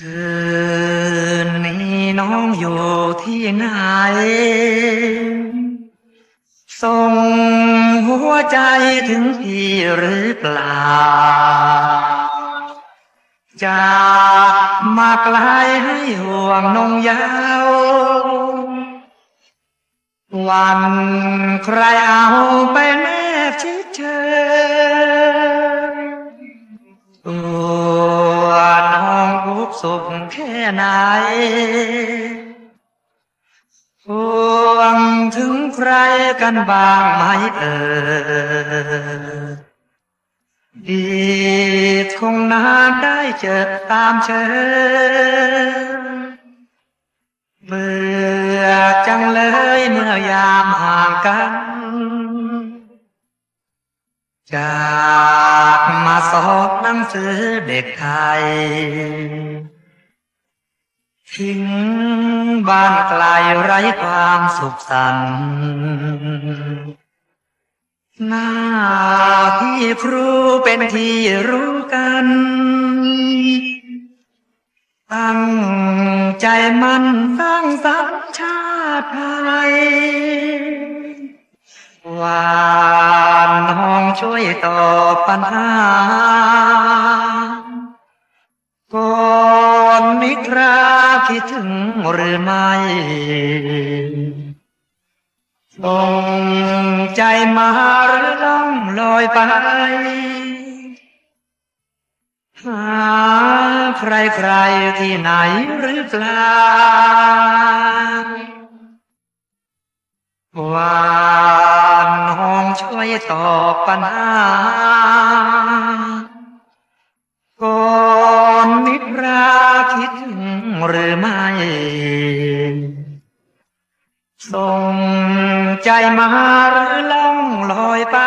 คืนนี้น้องอยู่ที่ไหน ส่งหัวใจถึงพี่หรือเปล่า จากมาไกลให้ห่วงนงยาว วันใครเอาไปแนบชิดเธอ สุขแค่ไหนห่วงถึงใครกันบ้างไหมเอ่ยดีคงนานได้เจอตามเชิญเบื่อจังเลยเมื่อยามห่างกันจากมา สอบหนังสือเด็กไทย ทิ้งบ้านไกลไร้ความสุขสันต์หน้าที่ครูเป็นที่รู้กัน ตั้งใจมันสร้างสรรค์ชาติไทยว่า ช่วยตอบปัญหาก่อนนิทราคิดถึงหรือไม่ส่งใจมาหรือล่องลอยไป หาใครใครที่ไหนหรือเปล่าว่า ช่วยตอบปัญหาก่อนนิทราคิดถึงหรือไม่ส่งใจมาหรือล่องลอยไป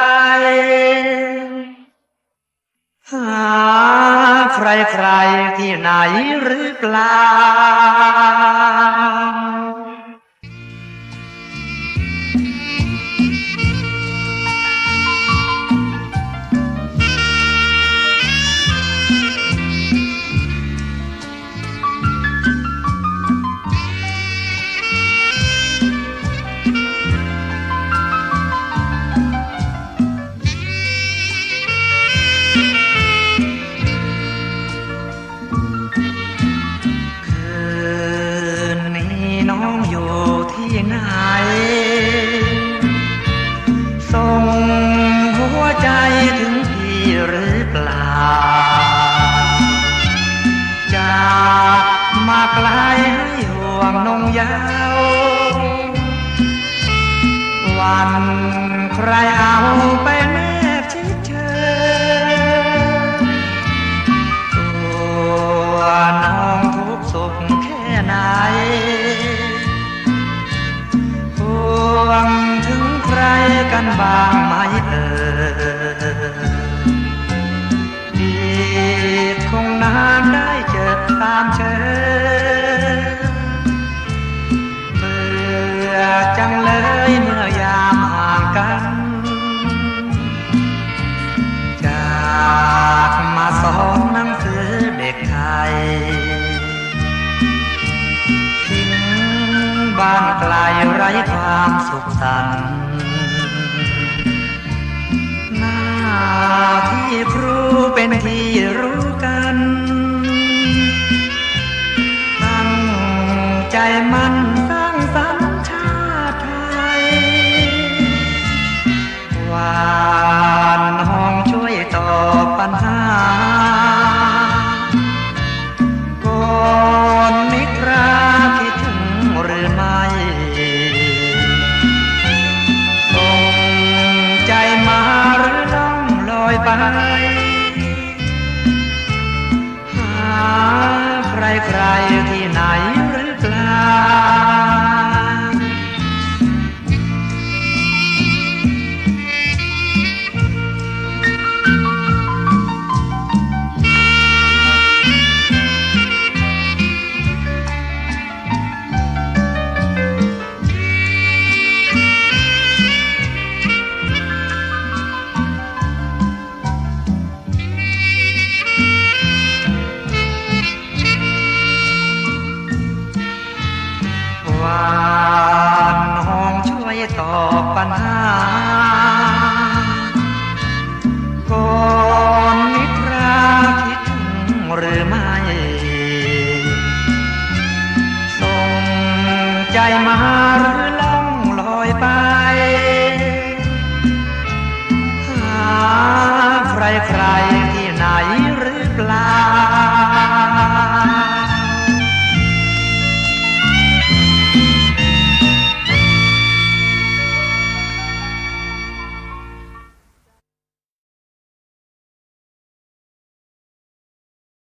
หาใครใครที่ไหนหรือเปล่า ส่งหัวใจถึงพี่หรือเปล่า บ้างไหมเอ่ยดีคงนานได้เจอตามเชิญเบื่อจังเลยเมื่อยามห่างกัน จากมาสอนหนังสือเด็กไทยทิ้งบ้านไกลไร้ความสุขสันต์ ที่ครูเป็นที่รู้